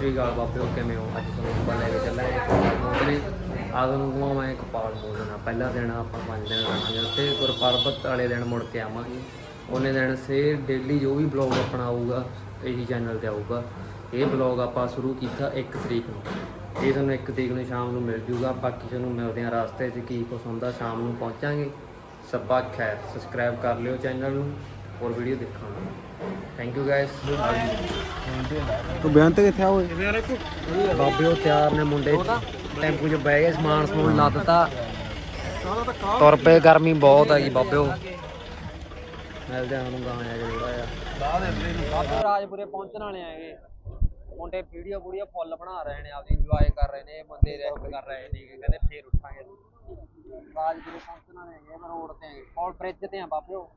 ਸ੍ਰੀ ਅਕਾਲ ਬਾਬਿਓ ਕਿਵੇਂ ਹੋ? ਅੱਜ ਤੁਹਾਨੂੰ ਆਪਾਂ ਲੈ ਕੇ ਚੱਲਾਂਗੇ ਕਪਾਲ ਮੋਚਨੇ ਆ ਤੁਹਾਨੂੰ ਘੁਮਾਵਾਂਗੇ ਕਪਾਲ ਮੋਚਨਾ ਪਹਿਲਾ ਦਿਨ ਆਪਾਂ ਪੰਜ ਦਿਨ ਰਹਾਂਗੇ ਉੱਥੇ। ਗੁਰਪਰਬਤ ਵਾਲੇ ਦਿਨ ਮੁੜ ਕੇ ਆਵਾਂਗੇ। ਉਹਨੇ ਦਿਨ ਸੇ ਡੇਲੀ ਜੋ ਵੀ ਬਲੌਗ ਆਪਣਾ ਆਊਗਾ, ਇਹੀ ਚੈਨਲ ਤੇ ਆਊਗਾ। ਇਹ ਬਲੌਗ ਆਪਾਂ ਸ਼ੁਰੂ ਕੀਤਾ 1 ਤਰੀਕ ਨੂੰ। ਇਹ ਤੁਹਾਨੂੰ 1 ਤਰੀਕ ਨੂੰ ਸ਼ਾਮ ਨੂੰ ਮਿਲ ਜੂਗਾ। ਬਾਕੀ ਤੁਹਾਨੂੰ ਮਿਲਦੇ ਹਾਂ ਰਸਤੇ 'ਚ। ਕੀ ਕੁਛ ਹੁੰਦਾ, ਸ਼ਾਮ ਨੂੰ ਪਹੁੰਚਾਂਗੇ। ਸਭਾ ਖੈਰ। ਸਬਸਕ੍ਰਾਈਬ ਕਰ ਲਿਓ ਚੈਨਲ ਨੂੰ। ਹੋਰ ਵੀਡੀਓ ਦੇਖਣ ਨੂੰ ਥੈਂਕ ਯੂ ਗਾਇਸ ਤੂੰ ਬਿਆਨ ਤੇ ਕਿੱਥੇ ਆ ਓਏ? ਬਾਬਿਓ ਤਿਆਰ ਨੇ ਮੁੰਡੇ। ਟੈਂਪੂ 'ਚ ਬਹਿ ਗਏ ਸਮਾਨ ਸਮੂਨ ਲਾ ਦਿੱਤਾ। ਤੁਰ ਪਏ ਗਰਮੀ ਬਹੁਤ ਹੈਗੀ ਬਾਬਿਓ ਮਿਲਦੇ ਹਾਂ ਨੂੰ ਗਾਂ ਆ ਜਿਹੜਾ ਆ ਰਾਜਪੁਰੇ ਪਹੁੰਚਣ ਵਾਲੇ ਆਗੇ ਮੁੰਡੇ ਵੀਡੀਓ ਵੀਡੀਓ ਫੁੱਲ ਬਣਾ ਰਹੇ ਨੇ ਆਪਦੀ ਇੰਜੋਏ ਕਰ ਰਹੇ ਨੇ ਬੰਦੇ ਰੈਸਟ ਕਰ ਰਹੇ ਨੇ ਕਹਿੰਦੇ ਫੇਰ ਉੱਠਾਂਗੇ ਰਾਜਪੁਰੇ ਪਹੁੰਚਣ ਵਾਲੇ ਆਗੇ ਮੈਂ ਰੋਡ ਤੇ ਆਗੇ ਕੋਲ ਬ੍ਰਿਜ ਤੇ ਆ ਬਾਬਿਓ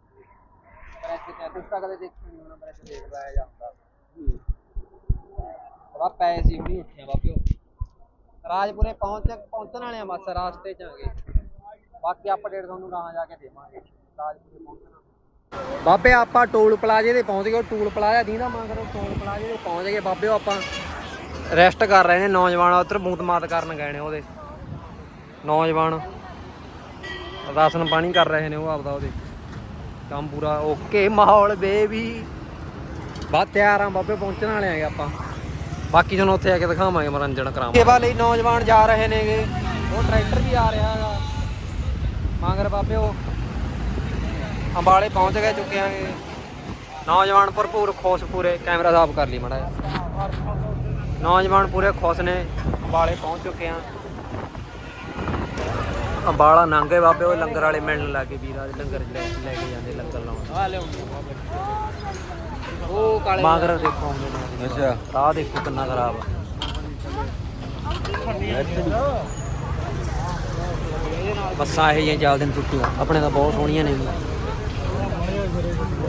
ਤੇ। ਤੁਸੀਂ ਤਾਂ ਕਦੇ ਨਹੀਂ ਹੋਣਾ ਦੇਖਦਾ ਜਾਂਦਾ ਉੱਠਿਆ ਰਾਜਪੁਰੇ ਪਹੁੰਚ ਪਹੁੰਚਣ ਵਾਲੇ ਆ ਬਸ ਰਾਸਤੇ ਚ ਆਗੇ ਬਾਕੀ ਅਪਡੇਟ ਤੁਹਾਨੂੰ ਗਾਹਾਂ ਜਾ ਕੇ ਦੇਵਾਂਗੇ। ਰਾਜਪੁਰੇ ਪਹੁੰਚਣਾ। ਬਾਬੇ ਆਪਾਂ ਟੋਲ ਪਲਾਜ਼ੇ ਤੇ ਪਹੁੰਚ ਗਏ ਟੋਲ ਪਲਾਜ਼ਾ ਦੀਂਦਾ ਮਾਂ ਕਰੋ ਟੋਲ ਪਲਾਜ਼ੇ ਤੇ ਪਹੁੰਚ ਗਏ। ਬਾਬਿਓ ਆਪਾਂ ਰੈਸਟ ਕਰ ਰਹੇ ਨੇ ਨੌਜਵਾਨ ਉੱਧਰ ਬੂਤ ਮਾਤ ਕਰਨ ਗਏ ਨੇ ਉਹਦੇ। ਨੌਜਵਾਨ। ਰਾਸ਼ਨ ਪਾਣੀ ਕਰ ਰਹੇ ਨੇ ਉਹ ਆਪਦਾ ਉਹਦੇ। ਕੰਮ ਪੂਰਾ ਓਕੇ ਮਾਹੌਲ ਬੇਬੀ। ਬਾ ਤਿਆਰ ਆ ਬਾਬੇ ਪਹੁੰਚਣ ਵਾਲੇ ਆਗੇ ਆਪਾਂ। ਬਾਕੀ ਤੁਹਾਨੂੰ ਉੱਥੇ ਆ ਕੇ ਦਿਖਾਵਾਂਗੇ ਮਨੋਰੰਜਨ ਕਰਾਵਾਂਗੇ ਸੇਵਾ ਲਈ ਨੌਜਵਾਨ ਜਾ ਰਹੇ ਨੇਗੇ। ਉਹ ਟਰੈਕਟਰ ਵੀ ਆ ਰਿਹਾ ਹੈਗਾ। ਮਾਂਗਰ ਬਾਬੇ ਉਹ ਅੰਬਾਲੇ ਪਹੁੰਚ ਗਏ ਚੁੱਕੇ ਆਂਗੇ ਨੌਜਵਾਨ ਭਰਪੂਰ ਖੁਸ਼ ਪੂਰੇ ਕੈਮਰਾ ਸਾਫ਼ ਕਰ ਲਈ ਮੜਾ ਨੌਜਵਾਨ ਪੂਰੇ ਖੁਸ਼ ਨੇ ਅੰਬਾਲੇ ਪਹੁੰਚ ਚੁੱਕੇ ਆਂ। ਅੰਬਾਲਾ ਨੰਗੇ ਬਾਬੇ ਉਹ ਲੰਗਰ ਵਾਲੇ ਮਿਲਣ ਲੱਗੇ ਵੀਰਾਂ ਦੇ ਲੰਗਰ ਲੈ ਲੈ ਕੇ ਜਾਂਦੇ ਲੰਗਰ ਲਾਉਣ। ਆ ਲਿਆਉਂਦੇ ਉਹ ਕਾਲੇ ਮਾਗਰ ਦੇਖੋ ਆਉਂਦੇ ਨੇ। ਅੱਛਾ। ਰਾਹ ਦੇਖੋ ਕਿੰਨਾ ਖਰਾਬ ਆ। ਬੱਸਾਂ ਇਹ ਜਿਹੀਆਂ ਚੱਲਦੇ ਨੇ ਟੁੱਟੀਆਂ ਆਪਣੇ ਤਾਂ ਬਹੁਤ ਸੋਹਣੀਆਂ ਨੇ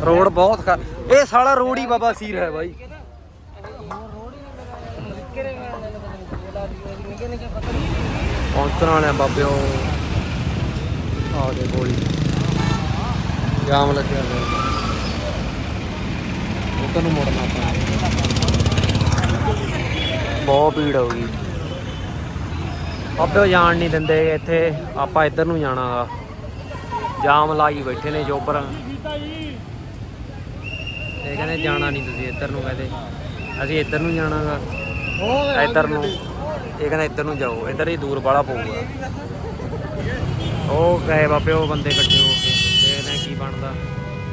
ਰੋਡ ਬਹੁਤ ਖਾ ਇਹ ਸਾਲਾ ਰੋਡ ਹੀ ਬਾਬਾ ਸੀਰ ਹੈ ਬਾਈ। ਪਹੁੰਚਣ ਵਾਲੇ ਆ ਬਾਬਿਓ। ਆ ਗਏ ਗੋਲੀ। ਜਾਮ ਲੱਗਿਆ ਹੋਇਆ। ਉਧਰ ਨੂੰ ਮੁੜਨਾ ਪੈਣਾ ਬਹੁਤ ਭੀੜ ਹੋ ਗਈ ਬਾਬਿਓ ਜਾਣ ਨਹੀਂ ਦਿੰਦੇ ਇੱਥੇ। ਆਪਾਂ ਇੱਧਰ ਨੂੰ ਜਾਣਾਗਾ ਜਾਮ ਲਾਈ ਬੈਠੇ ਨੇ ਜੋਬਰ ਇਹ ਕਹਿੰਦੇ ਜਾਣਾ ਨਹੀਂ ਤੁਸੀਂ ਇੱਧਰ ਨੂੰ ਕਹਿੰਦੇ। ਅਸੀਂ ਇੱਧਰ ਨੂੰ ਜਾਣਾਗਾ ਇੱਧਰ ਨੂੰ। ਇਹ ਕਹਿੰਦਾ ਇੱਧਰ ਨੂੰ ਜਾਓ। ਇੱਧਰ ਹੀ ਦੂਰ ਬਾਲਾ ਪਊਗਾ। ਉਹ ਕਹੇ ਬਾਬੇ ਉਹ ਬੰਦੇ ਇਕੱਠੇ ਹੋ ਕੇ ਦੇਖਦੇ ਕੀ ਬਣਦਾ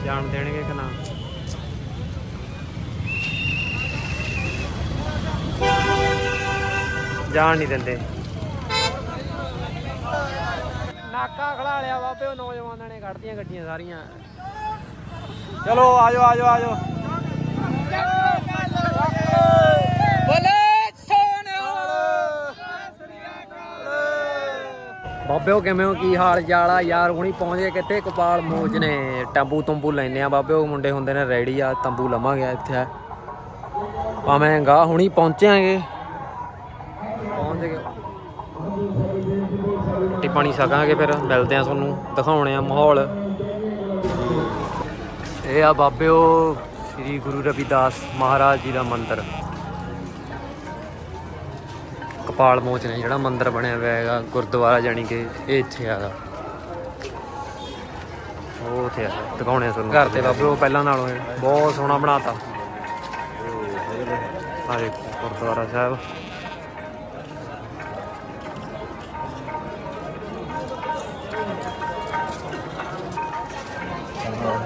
ਜਾਣ ਦੇਣਗੇ ਕਿ ਨਾ? ਜਾਣ ਨਹੀਂ ਦਿੰਦੇ। ਨਾਕਾ ਖੜਾ ਲਿਆ ਬਾਬੇ ਉਹ ਨੌਜਵਾਨਾਂ ਨੇ ਕੱਢਦੀਆਂ ਗੱਡੀਆਂ ਸਾਰੀਆਂ। ਚਲੋ ਆਜੋ ਆਜੋ ਆਜੋ ਬਾਬਿਓ ਕਿਵੇਂ ਹੋ? ਕੀ ਹਾਲ ਚਾਲ ਆ? ਯਾਰ ਹੁਣੀ ਪਹੁੰਚੇ ਕਿੱਥੇ? ਕਪਾਲ ਮੋਚ ਨੇ। ਟੰਬੂ ਤੰਬੂ ਲੈਨੇ ਆ ਬਾਬੇ ਮੁੰਡੇ ਹੁੰਦੇ ਨੇ ਰੈਡੀ ਆ, ਤੰਬੂ ਲਵਾਂਗੇ ਇੱਥੇ। ਭਾਵੇਂ ਗਾ ਹੁਣੀ ਪਹੁੰਚਾਂਗੇ ਪਹੁੰਚ ਗਏ। ਰੋਟੀ ਸਕਾਂਗੇ ਫਿਰ। ਮਿਲਦੇ ਆ ਤੁਹਾਨੂੰ। ਦਿਖਾਉਣੇ ਆ ਮਾਹੌਲ। ਇਹ ਆ ਬਾਬਿਓ, ਸ੍ਰੀ ਗੁਰੂ ਰਵਿਦਾਸ ਮਹਾਰਾਜ ਜੀ ਦਾ ਮੰਦਿਰ। ਕਪਾਲ ਮੋਚ ਨੇ ਜਿਹੜਾ ਮੰਦਿਰ ਬਣਿਆ ਹੋਇਆ ਹੈਗਾ ਗੁਰਦੁਆਰਾ ਜਾਣੀ ਕਿ ਇਹ ਇੱਥੇ ਹੈਗਾ ਉਹ ਉੱਥੇ ਆ ਦਿਖਾਉਣੇ ਆ ਤੁਹਾਨੂੰ। ਘਰ ਤੇ ਬਾਬਿਓ ਪਹਿਲਾਂ ਨਾਲੋਂ ਇਹ ਬਹੁਤ ਸੋਹਣਾ ਬਣਾਤਾ। ਆ ਦੇਖੋ ਗੁਰਦੁਆਰਾ ਸਾਹਿਬ।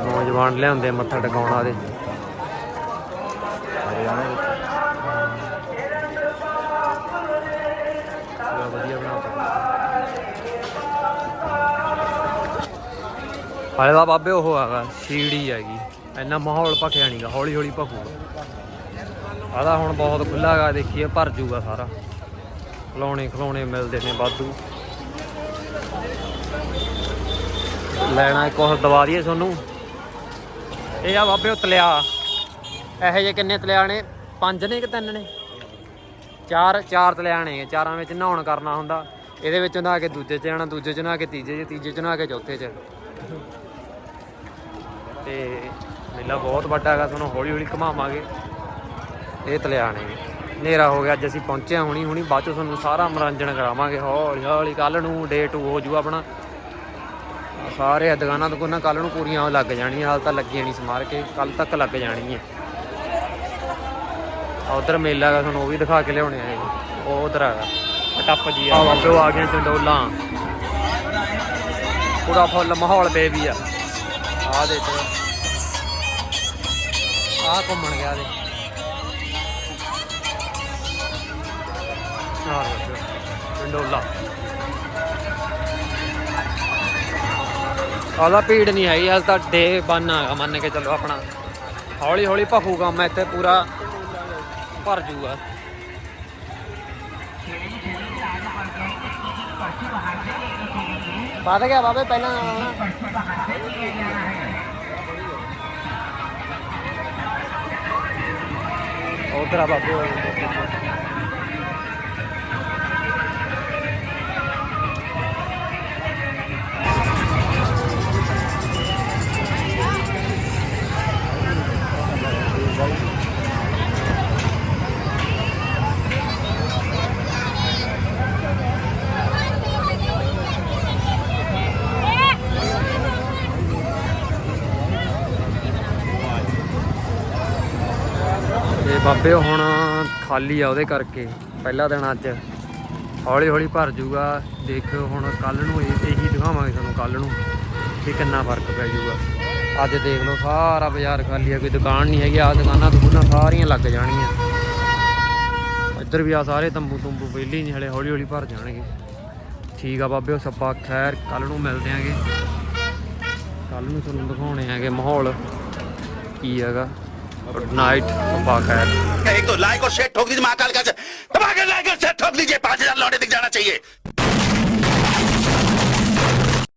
ਨੌਜਵਾਨ ਲਿਆਉਂਦੇ ਮੱਥਾ ਟਿਕਾਉਣਾ ਦੇ ਹਾਲੇ ਦਾ ਬਾਬੇ ਉਹ ਹੈਗਾ, ਸੀੜੀ ਹੈਗੀ। ਇੰਨਾ ਮਾਹੌਲ ਭਖਿਆ ਨਹੀਂਗਾ ਹੌਲੀ ਹੌਲੀ ਭਖੂਗਾ। ਆਦਾ ਹੁਣ ਬਹੁਤ ਖੁੱਲਾ ਹੈਗਾ, ਦੇਖੀਏ, ਭਰ ਜੂਗਾ ਸਾਰਾ। ਖਲੋਣੇ ਖਲੋਣੇ ਮਿਲਦੇ ਨੇ ਵਾਧੂ। ਲੈਣਾ ਇੱਕ ਦਵਾ ਦਈਏ ਤੁਹਾਨੂੰ। ਇਹ ਆ ਬਾਬੇ ਉਹ ਤਲਿਆ। ਇਹੋ ਜਿਹੇ ਕਿੰਨੇ ਤਲਿਆ ਨੇ? ਪੰਜ ਨੇ ਕਿ ਤਿੰਨ ਨੇ? ਚਾਰ ਚਾਰ ਤਲਿਆ ਨੇ। ਚਾਰਾਂ ਵਿੱਚ ਨਹਾਉਣ ਕਰਨਾ ਹੁੰਦਾ। ਇਹਦੇ ਵਿੱਚ ਨਹਾ ਕੇ ਦੂਜੇ ਚ ਜਾਣਾ, ਦੂਜੇ ਚ ਨਹਾ ਕੇ ਤੀਜੇ ਚ ਤੀਜੇ ਚ ਨਹਾ ਕੇ ਚੌਥੇ ਚ। ਤੇ ਮੇਲਾ ਬਹੁਤ ਵੱਡਾ ਹੈਗਾ, ਤੁਹਾਨੂੰ ਹੌਲੀ ਹੌਲੀ ਘੁਮਾਵਾਂਗੇ। ਇਹ ਤਲਿਆ ਨੇ ਹਨੇਰਾ ਹੋ ਗਿਆ, ਅੱਜ ਅਸੀਂ ਪਹੁੰਚੇ ਹਾਂ ਹੁਣੀ ਹੁਣੀ ਬਾਅਦ ਚੋਂ ਤੁਹਾਨੂੰ ਸਾਰਾ ਮਨੋਰੰਜਨ ਕਰਾਵਾਂਗੇ। ਹੌਲੀ ਹੌਲੀ ਕੱਲ ਨੂੰ ਡੇ 2 ਹੋ ਜੂਗਾ ਆਪਣਾ। ਸਾਰੇ ਦੁਕਾਨਾਂ ਦੁਕਾਨਾਂ ਕੱਲ ਨੂੰ ਪੂਰੀਆਂ ਲੱਗ ਜਾਣੀਆਂ, ਹਾਲ ਤਾਂ ਲੱਗੀਆਂ ਨਹੀਂ ਸਮਾਰ ਕੇ ਕੱਲ ਤੱਕ ਲੱਗ ਜਾਣੀ ਹੈ ਉਧਰ ਮੇਲਾ ਹੈਗਾ, ਤੁਹਾਨੂੰ ਉਹ ਵੀ ਦਿਖਾ ਕੇ ਲਿਆਉਣੇ ਆ ਉਹ ਉਧਰ ਹੈਗਾ, ਟੱਪ ਜੀ ਆ। ਬਾਬੇ ਆ ਗਈਆਂ ਚੰਡੋਲਾਂ ਪੂਰਾ ਫੁੱਲ ਮਾਹੌਲ ਬੇਬੀ ਆ। ਆ ਦੇ ਤੇ ਆ ਘੁੰਮਣ ਗਿਆ ਦੇ ਆ ਦੇਖੋ ਚੰਡੋਲਾ ਆਲਾ ਭੀੜ ਨਹੀਂ ਆਈ ਅੱਜ ਤਾਂ ਡੇ ਬੰਨ ਹੈਗਾ ਮੰਨ ਕੇ ਚੱਲੋ ਆਪਣਾ। ਹੌਲੀ ਹੌਲੀ ਭਖੂ ਕੰਮ ਇੱਥੇ ਪੂਰਾ ਭਰ ਜੂਗਾ। ਵੱਧ ਗਿਆ ਬਾਬੇ, ਪਹਿਲਾਂ ਨਾਲੋਂ ਨਾ ਉਧਰ ਬਾਬੇ ਹੁਣ ਖਾਲੀ ਆ ਉਹਦੇ ਕਰਕੇ, ਪਹਿਲਾ ਦਿਨ ਅੱਜ। ਹੌਲੀ ਹੌਲੀ ਭਰ ਜੂਗਾ। ਦੇਖਿਓ ਹੁਣ ਕੱਲ ਨੂੰ ਇਹ ਇਹੀ ਦਿਖਾਵਾਂਗੇ ਤੁਹਾਨੂੰ ਕੱਲ ਨੂੰ ਕਿ ਕਿੰਨਾ ਫ਼ਰਕ ਪੈ ਜੂਗਾ। ਅੱਜ ਦੇਖ ਲਓ ਸਾਰਾ ਬਾਜ਼ਾਰ ਖਾਲੀ ਆ, ਕੋਈ ਦੁਕਾਨ ਨਹੀਂ ਹੈਗੀ ਆ ਦੁਕਾਨਾਂ ਦੁਕਾਨਾਂ ਸਾਰੀਆਂ ਲੱਗ ਜਾਣਗੀਆਂ। ਇੱਧਰ ਵੀ ਆ ਸਾਰੇ ਤੰਬੂ ਤੁੰਬੂ ਪਹਿਲੀ ਨਹੀਂ ਹਲੇ ਹੌਲੀ ਹੌਲੀ ਭਰ ਜਾਣਗੇ। ਠੀਕ ਆ ਬਾਬੇ ਉਹ ਸੱਪਾ ਖੈਰ ਕੱਲ ਨੂੰ ਮਿਲਦੇ ਆਂਗੇ। ਕੱਲ ਨੂੰ ਤੁਹਾਨੂੰ ਦਿਖਾਉਣੇ ਆਂਗੇ ਮਾਹੌਲ। ਕੀ ਹੈਗਾ? गुड नाइट खैर एक तो लाइक और शेयर ठोक दीजिए महाकाल का धमाके लाइक और शेयर ठोक दीजिए पांच हजार लौटे दिख जाना चाहिए